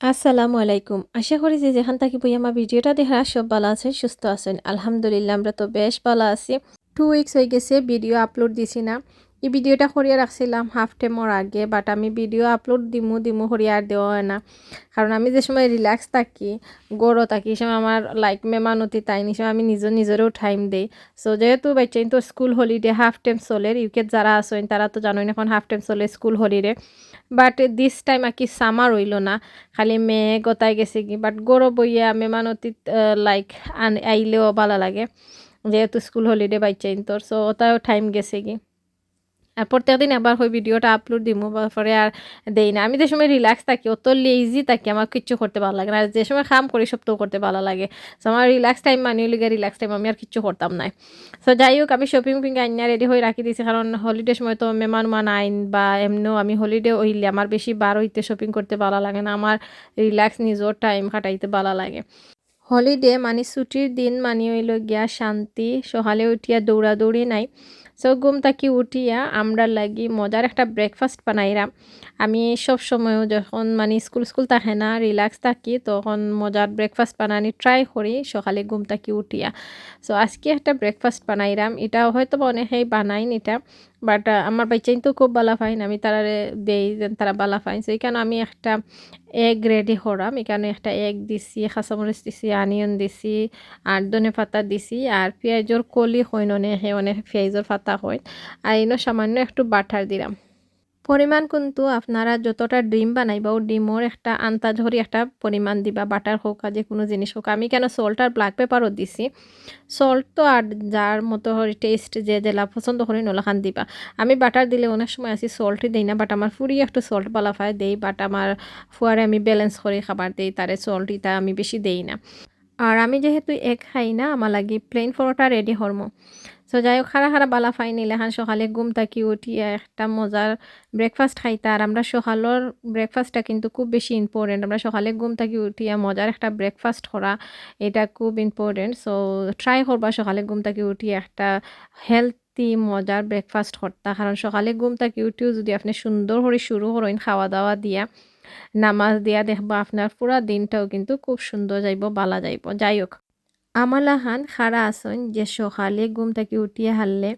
আসসালামু আলাইকুম। আশা করি যে যেখান থাকি বই আমার ভিডিওটা দেখা সব ভালো আছেন, সুস্থ আছেন। আলহামদুলিল্লাহ, আমরা তো বেশ ভালো আছি। টু উইকস হয়ে গেছে ভিডিও আপলোড দিছি না। এই ভিডিওটা করিয়া রাখছিলাম হাফ টাইমর আগে বাট আমি ভিডিও আপলোড দিমু দিমু করিয়া আর দেওয়া হয় না। কারণ আমি যে সময় রিল্যাক্স থাকি গড়ো থাকি সময় আমার লাইক মেমানতি তাই নি আমি নিজের নিজেরও টাইম দেই। সো যেহেতু বাচ্চাই তো স্কুল হলিডে হাফ টাইম চলে ইউকে যারা আসেন তারা তো জানোই এখন হাফ টাইম চলে school holiday but this time আর কি সামার হইল না, খালি মেয়ে গতাই গেছে কি বাট গরম বইয়া মেমানতিত লাইক আন, আইলেও ভালো লাগে, যেহেতু স্কুল হলিডে বাচ্চা তোর সো ওটাও টাইম গেছে কি। আর প্রত্যেকদিন একবার ওই ভিডিওটা আপলোড দিব পরে আর দেই না। আমি যে সময় রিল্যাক্স থাকি, অত লেজি থাকি, আমার কিচ্ছু করতে ভালো লাগে না। আর যে সময় কাম করি সব তো করতে ভালো লাগে। সো আমার রিল্যাক্স টাইম মানিয়ে লিগে রিল্যাক্স টাইম আমি আর কিচ্ছু করতাম না সো যাই হোক, আমি শপিং পিং আইনা রেডি হয়ে রাখি দিয়েছি কারণ হলিডে সময় তো মেমান মান আইন বা এমনিও আমি হলিডে হইলে আমার বেশি বার হইতে শপিং করতে ভালো লাগে না। আমার রিল্যাক্স নিজের টাইম কাটাইতে ভালো লাগে। হলিডে মানে ছুটির দিন মানি হইল গিয়া শান্তি। সকালে উঠিয়া দৌড়াদৌড়ি নাই। সো ঘুম থাকি উঠিয়া আমরা লাগি মজার একটা ব্রেকফাস্ট বানাইরাম। আমি সব সময়ও যখন মানে স্কুল স্কুল থাকে না রিল্যাক্স থাকি, তখন মজার ব্রেকফাস্ট বানানি ট্রাই করি, সকালে ঘুম থাকি উঠিয়া। সো আজকে একটা ব্রেকফাস্ট বানাইরাম। এটা হয়তো অনেকেই বানাইন এটা বাট আমার বাচ্চাই তো খুব বালা ফাইন আমি তারারে দেই যেন তারা বালা ফাইন সো এখানে আমি একটা এগ রেডি করাম এখানে একটা এগ দিছি খাসামরিচ দিছি আনিয়ন দিছি, আর ধনে পাতা দিছি, আর পেঁয়াজের কলি হইন অনেকে অনেক পেঁয়াজের পাতা হইন। আর এনে সামান্য একটু বাটার দিলাম। পরিমাণ কিন্তু আপনারা যতটা ডিম বানাইবা ও ডিমর একটা আন্তাজ ধরি একটা পরিমাণ দিবা বাটার হোক আর যে কোনো জিনিস হোক আমি কেন সল্ট আর ব্ল্যাক পেপারও দিছি। সল্ট তো আর যার মতো টেস্ট যে জেলা পছন্দ করি নলাখান দিবা। আমি বাটার দিলে অনেক সময় আসি সল্টই দিই না, বাট আমার ফুরি একটু সল্ট বালাফায় দেই, বাট আমার ফুয়ারে আমি ব্যালেন্স করে খাবার দিই তারে সল্ট ইটা আমি বেশি দেই না। আর আমি যেহেতু এক খাই না আমার লাগি প্লেন পরোটা রেডি হরমো সো যাই হোক খারা খারা বালা ফাই নিলে হান সকালে ঘুম থাকি উঠিয়া একটা মজার ব্রেকফাস্ট খাইতা, আর আমরা সকালের ব্রেকফাস্টটা কিন্তু খুব বেশি ইম্পর্টেন্ট আমরা সকালে ঘুম থাকি উঠিয়া মজার একটা ব্রেকফাস্ট করা, এটা খুব ইম্পর্টেন্ট সো ট্রাই করবা সকালে ঘুম থাকি উঠিয়ে একটা হেলথি মজার ব্রেকফাস্ট করতা, কারণ সকালে ঘুম থাকি উঠিও যদি আপনি সুন্দর করে শুরু করেন খাওয়া দাওয়া দিয়া, নামাজ দিয়া দেখবা আপনার পুরা দিনটাও কিন্তু খুব সুন্দর যাইব, বালা যাইব। যাই হোক আমালাহান খারা আসন যে সকালে ঘুম থেকে উঠিয়ে হারলে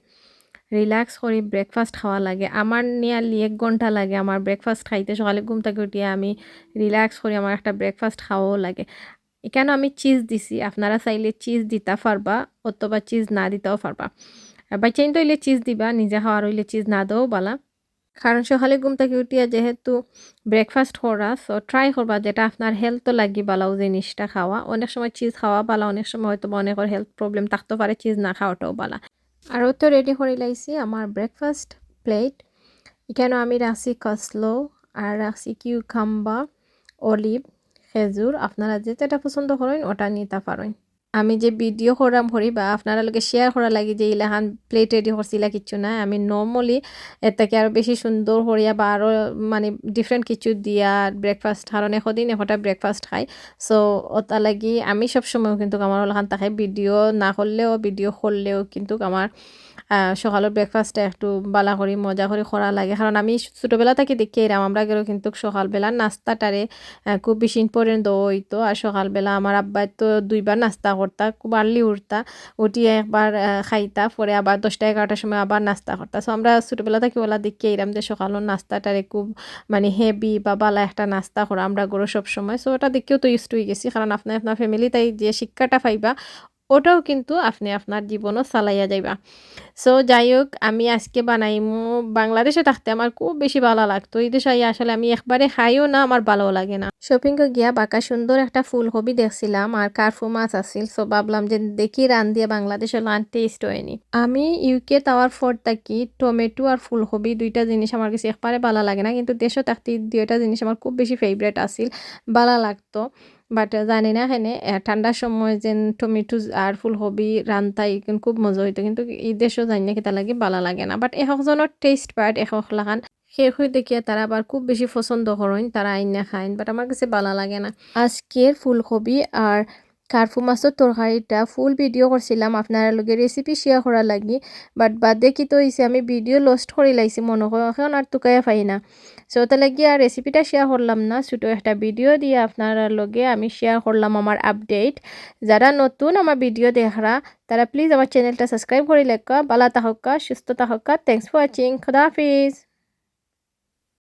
রিল্যাক্স করে ব্রেকফাস্ট খাওয়া লাগে। আমার নিয়ারলি এক ঘণ্টা লাগে আমার ব্রেকফাস্ট খাইতে। সকালে ঘুম থেকে উঠিয়ে আমি রিল্যাক্স করে আমার একটা ব্রেকফাস্ট খাওয়াও লাগে। এখানে আমি চিজ দিছি। আপনারা চাইলে চিজ দিতা পারবা অথবা চিজ না দিতেও পারবা বাচ্চাইন তো হইলে চিজ দিবা, নিজে খাওয়ার হইলে চিজ না দেও বালা কারণ সকালে ঘুম থেকে উঠিয়া যেহেতু ব্রেকফাস্ট করা সো ট্রাই করবা যেটা আপনার হেলথও লাগি বালাও জিনিসটা খাওয়া অনেক সময় চিজ খাওয়া বালা অনেক সময় হয়তো অনেকের হেলথ প্রবলেম থাকতে পারে চিজ না খাওয়াটাও বালা আর তো রেডি করে লাইছি আমার ব্রেকফাস্ট প্লেট এখানে আমি রাখছি কসলো আর রাখছি কিউকাম্বা, অলিভ খেজুর আপনারা যেটা পছন্দ করেন ওটা নিতে পারেন আমি যে ভিডিও করাম হরি বা আপনারা লোকে শেয়ার করা লাগে যে ইলাহান প্লেট রেডি করছিলা কিছু না আমি নর্মালি এটাকে আরও বেশি সুন্দর করিয়া বা আরও মানে ডিফারেন্ট কিছু দিয়া ব্রেকফাস্ট হারণ এখদিন এখটা ব্রেকফাস্ট খাই। সো ওটা লাগি আমি সবসময় কিন্তু আমার ওলাখান তাকে ভিডিও না করলেও ভিডিও করলেও কিন্তু আমার সকালের ব্রেকফাস্টটা একটু বালা করি মজা করে করা লাগে। কারণ আমি ছোটোবেলা থেকে দেখি এরাম আমরা গেলেও কিন্তু সকালবেলা নাস্তাটারে খুব বেশি ইম্পর্টেন্ট হইতো আর সকালবেলা আমার আব্বাই তো দুইবার নাস্তা করতা খুব আর্লি উঠতা উঠিয়ে একবার খাইতা পরে আবার দশটা এগারোটার সময় আবার নাস্তা করতা সো আমরা ছোটোবেলা থেকে ওলা দেখি এরাম যে সকালের নাস্তাটারে খুব মানে হেভি বা বালা একটা নাস্তা করা আমরা গরু সব সময়। সো ওটা দেখেও তো ইউজ হয়ে গেছি কারণ আপনার আপনার ফ্যামিলি তাই যে শিক্ষাটা পাইবা, ওটাও কিন্তু আপনি আপনার জীবনও চালাইয়া যাইবা। সো যাই হোক আমি আজকে বানাইমু। বাংলাদেশে থাকতে আমার খুব বেশি ভালো লাগতো। এই দেশে আসলে আমি একবারে খাইও না, আমার ভালো লাগে না। শপিং গিয়া বাঁকা সুন্দর একটা ফুলকপি দেখছিলাম আর কার্ফু মাছ আছিল। সো ভাবলাম যে দেখি রান দিয়ে বাংলাদেশে লান টেস্ট হয়নি আমি ইউকে তাওয়ার ফোর থাকি টমেটো আর ফুলকপি দুইটা জিনিস আমার কাছে একবারে ভালো লাগে না। কিন্তু দেশও থাকতে দুইটা জিনিস আমার খুব বেশি ফেভারেট আছিল। ভালো লাগতো। বাট জানি না এখানে ঠান্ডার সময় যেন টমেটো আর ফুলকবি রান্তাই খুব মজা হইতো। কিন্তু এই দেশও জানি না কেতা লাগে বালা লাগে না। বাট এসকজনের টেস্ট এশ লাগান। শেষ হয়ে দেখিয়া তারা আবার খুব বেশি পছন্দ করেন তারা আইনা খাইন বাট আমার কাছে বালা লাগে না। আজকের ফুলকবি আর কার্ফু মাছের তরকারিটা ফুল ভিডিও করছিলাম আপনারা লগে রেসিপি শেয়ার করা লাগি বাট বাদে কি তো হয়েছে আমি ভিডিও লস্ট করে লাইছি মনে হয় এখন আর তুকাইয়া পাই না। সো তাহলে গিয়ে আর রেসিপিটা শেয়ার করলাম না ছোটো একটা ভিডিও দিয়ে আপনারা লগে আমি শেয়ার করলাম আমার আপডেট যারা নতুন আমার ভিডিও দেখরা তারা প্লিজ আমার চ্যানেলটা সাবস্ক্রাইব করে লেখা বালা তাহকা সুস্থ তাহকা থ্যাংকস ফর ওয়াচিং খুদা হাফিজ।